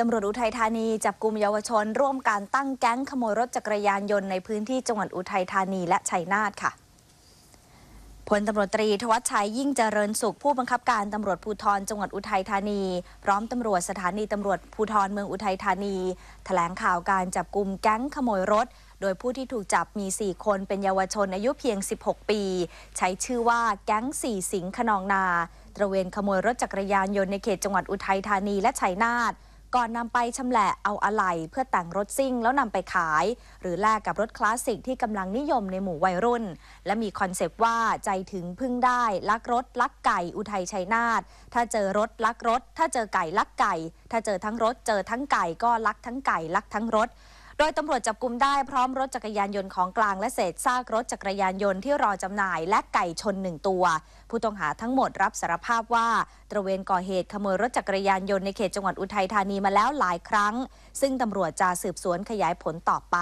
ตำรวจอุทัยธานีจับกลุ่มเยาวชน ร่วมการตั้งแก๊งขโมยรถจักรยานยนต์ในพื้นที่จังหวัดอุทัยธานีและชัยนาทค่ะพลตำรวจตรีทวัชชัยยิ่งเจริญสุขผู้บังคับการตำรวจภูธรจังหวัดอุทัยธานี พร้อมตำรวจสถานีตำรวจภูธรเมืองอุทัยธานีแถลงข่าวการจับกลุ่มแก๊งขโมยรถ โดยผู้ที่ถูกจับมี 4 คนเป็นเยาวชนอายุเพียง 16 ปี ใช้ชื่อว่าแก๊งสี่สิงห์ขนองนา ตระเวนขโมยรถจักรยานยนต์ในเขตจังหวัดอุทัยธานีและชัยนาท ก่อนนำไปชำแหละเอาอะไหล่เพื่อแต่งรถซิ่งแล้วนำไปขาย หรือแลกกับรถคลาสสิกที่กำลังนิยมในหมู่วัยรุ่น และมีคอนเซปต์ว่าใจถึงพึ่งได้ ลักรถ ลักไก่อุทัยชัยนาทถ้าเจอรถลักรถ ถ้าเจอไก่ลักไก่ ถ้าเจอทั้งรถ เจอทั้งไก่ก็ลักทั้งไก่ลักทั้งรถ โดยตำรวจจับกลุ่มได้พร้อมรถจักรยานยนต์ของกลางและเศษซากรถจักรยานยนต์ที่รอจำหน่ายและไก่ชนหนึ่งตัว ผู้ต้องหาทั้งหมดรับสารภาพว่าตระเวนก่อเหตุขโมยรถจักรยานยนต์ในเขตจังหวัดอุทัยธานีมาแล้วหลายครั้ง ซึ่งตำรวจจะสืบสวนขยายผลต่อไป